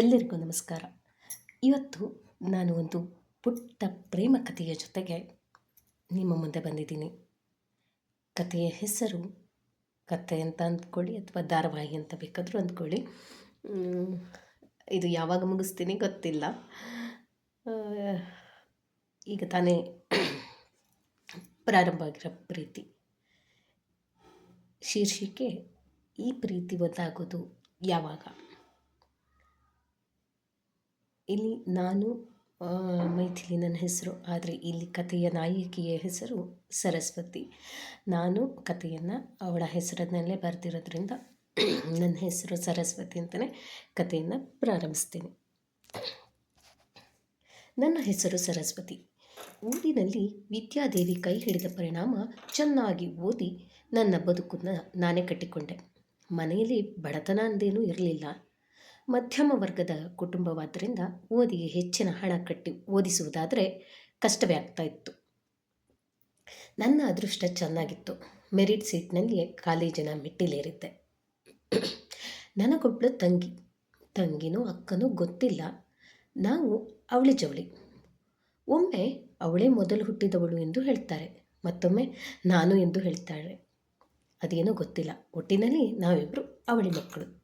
ಎಲ್ಲರಿಗೂ ನಮಸ್ಕಾರ. ಇವತ್ತು ನಾನು ಒಂದು ಪುಟ್ಟ ಪ್ರೇಮ ಕಥೆಯ ಜೊತೆಗೆ ನಿಮ್ಮ ಮುಂದೆ ಬಂದಿದ್ದೀನಿ. ಕಥೆಯ ಹೆಸರು ಕತೆ ಅಂತ ಅಂದ್ಕೊಳ್ಳಿ ಅಥವಾ ಧಾರಾವಾಹಿ ಅಂತ ಬೇಕಾದರೂ ಅಂದ್ಕೊಳ್ಳಿ. ಇದು ಯಾವಾಗ ಮುಗಿಸ್ತೀನಿ ಗೊತ್ತಿಲ್ಲ. ಈಗ ತಾನೇ ಪ್ರಾರಂಭ ಆಗಿರೋ ಪ್ರೀತಿ. ಶೀರ್ಷಿಕೆ, ಈ ಪ್ರೀತಿ ಒಂದಾಗೋದು ಯಾವಾಗ? ಇಲ್ಲಿ ನಾನು ಮೈಥಿಲಿ ನನ್ನ ಹೆಸರು, ಆದರೆ ಇಲ್ಲಿ ಕಥೆಯ ನಾಯಕಿಯ ಹೆಸರು ಸರಸ್ವತಿ. ನಾನು ಕಥೆಯನ್ನು ಅವಳ ಹೆಸರನ್ನಲ್ಲೇ ಬರೆದಿರೋದ್ರಿಂದ ನನ್ನ ಹೆಸರು ಸರಸ್ವತಿ ಅಂತಲೇ ಕಥೆಯನ್ನು ಪ್ರಾರಂಭಿಸ್ತೀನಿ. ನನ್ನ ಹೆಸರು ಸರಸ್ವತಿ. ಊರಿನಲ್ಲಿ ವಿದ್ಯಾದೇವಿ ಕೈ ಹಿಡಿದ ಪರಿಣಾಮ ಚೆನ್ನಾಗಿ ಓದಿ ನನ್ನ ಬದುಕನ್ನು ನಾನೇ ಕಟ್ಟಿಕೊಂಡೆ. ಮನೆಯಲ್ಲಿ ಬಡತನ ಅಂದೇನೂ ಇರಲಿಲ್ಲ. ಮಧ್ಯಮ ವರ್ಗದ ಕುಟುಂಬವಾದ್ದರಿಂದ ಓದಿಗೆ ಹೆಚ್ಚಿನ ಹಣ ಕಟ್ಟಿ ಓದಿಸುವುದಾದರೆ ಕಷ್ಟವೇ ಆಗ್ತಾ ಇತ್ತು. ನನ್ನ ಅದೃಷ್ಟ ಚೆನ್ನಾಗಿತ್ತು. ಮೆರಿಟ್ ಸೀಟ್ನಲ್ಲಿಯೇ ಕಾಲೇಜಿನ ಮೆಟ್ಟಿಲೇರಿದ್ದೆ. ನನಗೊಬ್ಳು ತಂಗಿ. ತಂಗಿನೂ ಅಕ್ಕನೂ ಗೊತ್ತಿಲ್ಲ. ನಾವು ಅವಳಿ ಜವಳಿ. ಒಮ್ಮೆ ಅವಳೇ ಮೊದಲು ಹುಟ್ಟಿದವಳು ಎಂದು ಹೇಳ್ತಾರೆ. ಮತ್ತೊಮ್ಮೆ ನಾನು ಎಂದು ಹೇಳ್ತಾಳೆ. ಅದೇನೋ ಗೊತ್ತಿಲ್ಲ. ಒಟ್ಟಿನಲ್ಲಿ ನಾವಿಬ್ಬರು ಅವಳಿ ಮಕ್ಕಳು.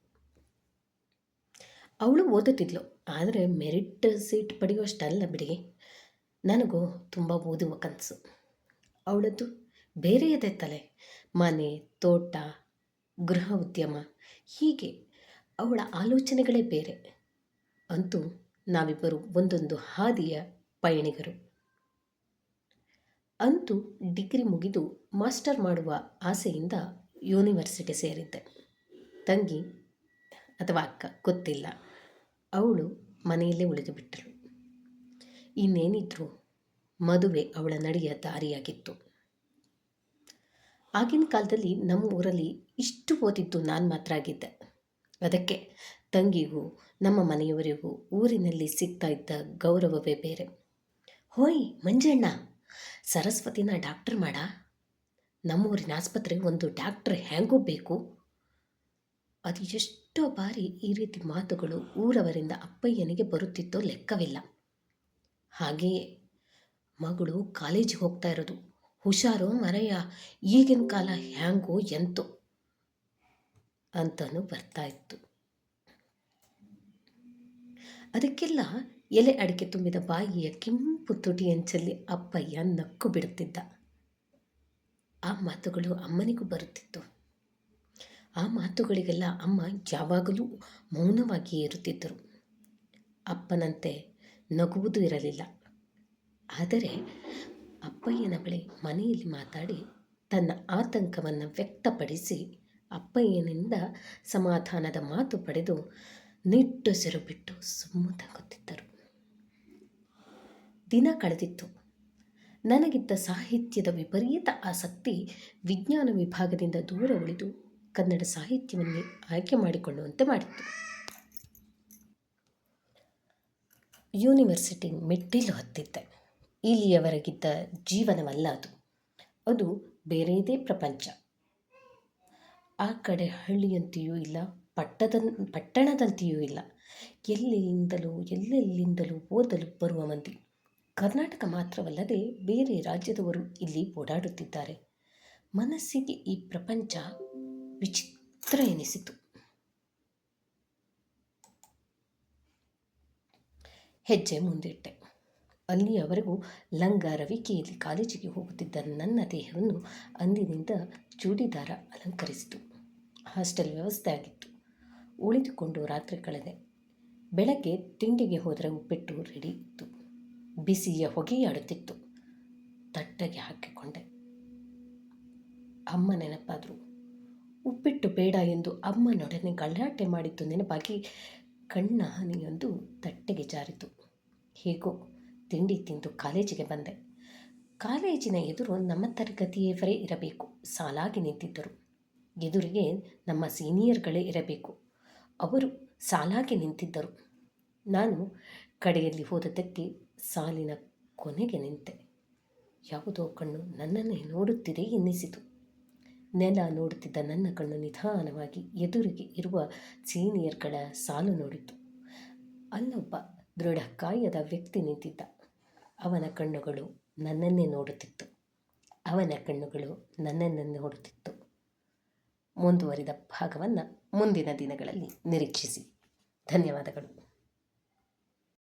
ಅವಳು ಓದುತ್ತಿದ್ಲು. ಆದರೆ ಮೆರಿಟ್ ಸೀಟ್ ಪಡೆಯುವಷ್ಟಲ್ಲ ಬಿಡಿ. ನನಗೂ ತುಂಬ ಓದುವ ಕನಸು. ಅವಳದ್ದು ಬೇರೆಯದೇ ತಲೆ, ಮನೆ, ತೋಟ, ಗೃಹ ಉದ್ಯಮ. ಹೀಗೆ ಅವಳ ಆಲೋಚನೆಗಳೇ ಬೇರೆ. ಅಂತೂ ನಾವಿಬ್ಬರು ಒಂದೊಂದು ಹಾದಿಯ ಪಯಣಿಗರು. ಅಂತೂ ಡಿಗ್ರಿ ಮುಗಿದು ಮಾಸ್ಟರ್ ಮಾಡುವ ಆಸೆಯಿಂದ ಯೂನಿವರ್ಸಿಟಿ ಸೇರಿದ್ದೆ. ತಂಗಿ ಅಥವಾ ಅಕ್ಕ ಗೊತ್ತಿಲ್ಲ. ಅವಳು ಮನೆಯಲ್ಲೇ ಉಳಿದು ಬಿಟ್ಟಳು. ಇನ್ನೇನಿದ್ರು ಮದುವೆ ಅವಳ ನಡೆಯ ದಾರಿಯಾಗಿತ್ತು. ಆಗಿನ ಕಾಲದಲ್ಲಿ ನಮ್ಮ ಊರಲ್ಲಿ ಇಷ್ಟು ಓದಿದ್ದು ನಾನು ಮಾತ್ರ ಆಗಿದ್ದೆ. ಅದಕ್ಕೆ ತಂಗಿಗೂ ನಮ್ಮ ಮನೆಯವರಿಗೂ ಊರಿನಲ್ಲಿ ಸಿಗ್ತಾ ಇದ್ದ ಗೌರವವೇ ಬೇರೆ. ಹೋಯ್ ಮಂಜಣ್ಣ, ಸರಸ್ವತಿನ ಡಾಕ್ಟರ್ ಮಾಡ. ನಮ್ಮೂರಿನ ಆಸ್ಪತ್ರೆಗೆ ಒಂದು ಡಾಕ್ಟರ್ ಹೇಗೂ ಬೇಕು? ಅದು ಎಷ್ಟೋ ಬಾರಿ ಈ ರೀತಿ ಮಾತುಗಳು ಊರವರಿಂದ ಅಪ್ಪಯ್ಯನಿಗೆ ಬರುತ್ತಿತ್ತೋ ಲೆಕ್ಕವಿಲ್ಲ. ಹಾಗೆಯೇ ಮಗಳು ಕಾಲೇಜಿಗೆ ಹೋಗ್ತಾ ಇರೋದು. ಹುಷಾರು ಮರೆಯ, ಈಗಿನ ಕಾಲ ಹ್ಯಾಂಗೋ ಎಂತೋ ಅಂತನೂ ಬರ್ತಾ ಇತ್ತು. ಅದಕ್ಕೆಲ್ಲ ಎಲೆ ಅಡಿಕೆ ತುಂಬಿದ ಬಾಯಿಯ ಕೆಂಪು ತುಟಿಯಂಚಲ್ಲಿ ಅಪ್ಪಯ್ಯ ನಕ್ಕು ಬಿಡುತ್ತಿದ್ದ. ಆ ಮಾತುಗಳು ಅಮ್ಮನಿಗೂ ಬರುತ್ತಿತ್ತು. ಆ ಮಾತುಗಳಿಗೆಲ್ಲ ಅಮ್ಮ ಯಾವಾಗಲೂ ಮೌನವಾಗಿಯೇ ಇರುತ್ತಿದ್ದರು. ಅಪ್ಪನಂತೆ ನಗುವುದು ಇರಲಿಲ್ಲ. ಆದರೆ ಅಪ್ಪಯ್ಯನ ಬಳಿ ಮನೆಯಲ್ಲಿ ಮಾತಾಡಿ ತನ್ನ ಆತಂಕವನ್ನು ವ್ಯಕ್ತಪಡಿಸಿ ಅಪ್ಪಯ್ಯನಿಂದ ಸಮಾಧಾನದ ಮಾತು ಪಡೆದು ನಿಟ್ಟುಸಿರು ಬಿಟ್ಟು ಸುಮ್ಮನಾಗುತ್ತಿದ್ದರು ದಿನ ಕಳೆದಿತ್ತು. ನನಗಿದ್ದ ಸಾಹಿತ್ಯದ ವಿಪರೀತ ಆಸಕ್ತಿ ವಿಜ್ಞಾನ ವಿಭಾಗದಿಂದ ದೂರ ಉಳಿದು ಕನ್ನಡ ಸಾಹಿತ್ಯವನ್ನೇ ಆಯ್ಕೆ ಮಾಡಿಕೊಳ್ಳುವಂತೆ ಮಾಡಿತು ಯೂನಿವರ್ಸಿಟಿ ಮೆಟ್ಟಿಲು ಹತ್ತಿದ್ದೆ ಇಲ್ಲಿಯವರೆಗಿದ್ದ ಜೀವನವಲ್ಲ ಅದು. ಅದು ಬೇರೆಯದೇ ಪ್ರಪಂಚ. ಆ ಕಡೆ ಹಳ್ಳಿಯಂತೆಯೂ ಇಲ್ಲ ಪಟ್ಟದ ಪಟ್ಟಣದಂತೆಯೂ ಇಲ್ಲ. ಎಲ್ಲಿಂದಲೂ ಎಲ್ಲೆಲ್ಲಿಂದಲೂ ಓದಲು ಬರುವ ಮಂದಿ. ಕರ್ನಾಟಕ ಮಾತ್ರವಲ್ಲದೆ ಬೇರೆ ರಾಜ್ಯದವರು ಇಲ್ಲಿ ಓಡಾಡುತ್ತಿದ್ದಾರೆ. ಮನಸ್ಸಿಗೆ ಈ ಪ್ರಪಂಚ ವಿಚಿತ್ರ ಎನಿಸಿತು ಹೆಜ್ಜೆ ಮುಂದಿಟ್ಟೆ ಅಲ್ಲಿಯವರೆಗೂ ಲಂಗ ರವಿಕೆಯಲ್ಲಿ ಕಾಲೇಜಿಗೆ ಹೋಗುತ್ತಿದ್ದ ನನ್ನ ದೇಹವನ್ನು ಅಂದಿನಿಂದ ಚೂಡಿದಾರ ಅಲಂಕರಿಸಿತು ಹಾಸ್ಟೆಲ್ ವ್ಯವಸ್ಥೆ ಆಗಿತ್ತು ಉಳಿದುಕೊಂಡು ರಾತ್ರಿ ಕಳೆದೆ ಬೆಳಗ್ಗೆ ತಿಂಡಿಗೆ ಹೋದರೆ ಉಪ್ಪಿಟ್ಟು ರೆಡಿ ಇತ್ತು ಬಿಸಿಯ ಹೊಗೆಯಾಡುತ್ತಿತ್ತು ತಟ್ಟಗೆ ಹಾಕಿಕೊಂಡೆ ಅಮ್ಮ ನೆನಪಾದರು ಉಪ್ಪಿಟ್ಟು ಬೇಡ ಎಂದು ಅಮ್ಮನೊಡನೆ ಗಲಾಟೆ ಮಾಡಿದ್ದು ನೆನಪಾಗಿ ಕಣ್ಣ ಹನಿಯೊಂದು ತಟ್ಟೆಗೆ ಜಾರಿತು. ಹೇಗೋ ತಿಂಡಿ ತಿಂದು ಕಾಲೇಜಿಗೆ ಬಂದೆ. ಕಾಲೇಜಿನ ಎದುರು ನಮ್ಮ ತರಗತಿಯವರೇ ಇರಬೇಕು. ಸಾಲಾಗಿ ನಿಂತಿದ್ದರು. ಎದುರಿಗೆ ನಮ್ಮ ಸೀನಿಯರ್ಗಳೇ ಇರಬೇಕು. ಅವರು ಸಾಲಾಗಿ ನಿಂತಿದ್ದರು. ನಾನು ಕಡೆಯಲ್ಲಿ ಹೋದದ್ದಕ್ಕೆ ಸಾಲಿನ ಕೊನೆಗೆ ನಿಂತೆ. ಯಾವುದೋ ಕಣ್ಣು ನನ್ನನ್ನೇ ನೋಡುತ್ತಿದೆ ಎನ್ನಿಸಿತು. ನೆಲ ನೋಡುತ್ತಿದ್ದ ನನ್ನ ಕಣ್ಣು ನಿಧಾನವಾಗಿ ಎದುರಿಗೆ ಇರುವ ಸೀನಿಯರ್ಗಳ ಸಾಲು ನೋಡಿತು. ಅಲ್ಲೊಬ್ಬ ದೃಢಕಾಯದ ವ್ಯಕ್ತಿ ನಿಂತಿದ್ದ. ಅವನ ಕಣ್ಣುಗಳು ನನ್ನನ್ನೇ ನೋಡುತ್ತಿತ್ತು. ಅವನ ಕಣ್ಣುಗಳು ನನ್ನನ್ನೇ ನೋಡುತ್ತಿತ್ತು. ಮುಂದುವರಿದ ಭಾಗವನ್ನು ಮುಂದಿನ ದಿನಗಳಲ್ಲಿ ನಿರೀಕ್ಷಿಸಿ. ಧನ್ಯವಾದಗಳು.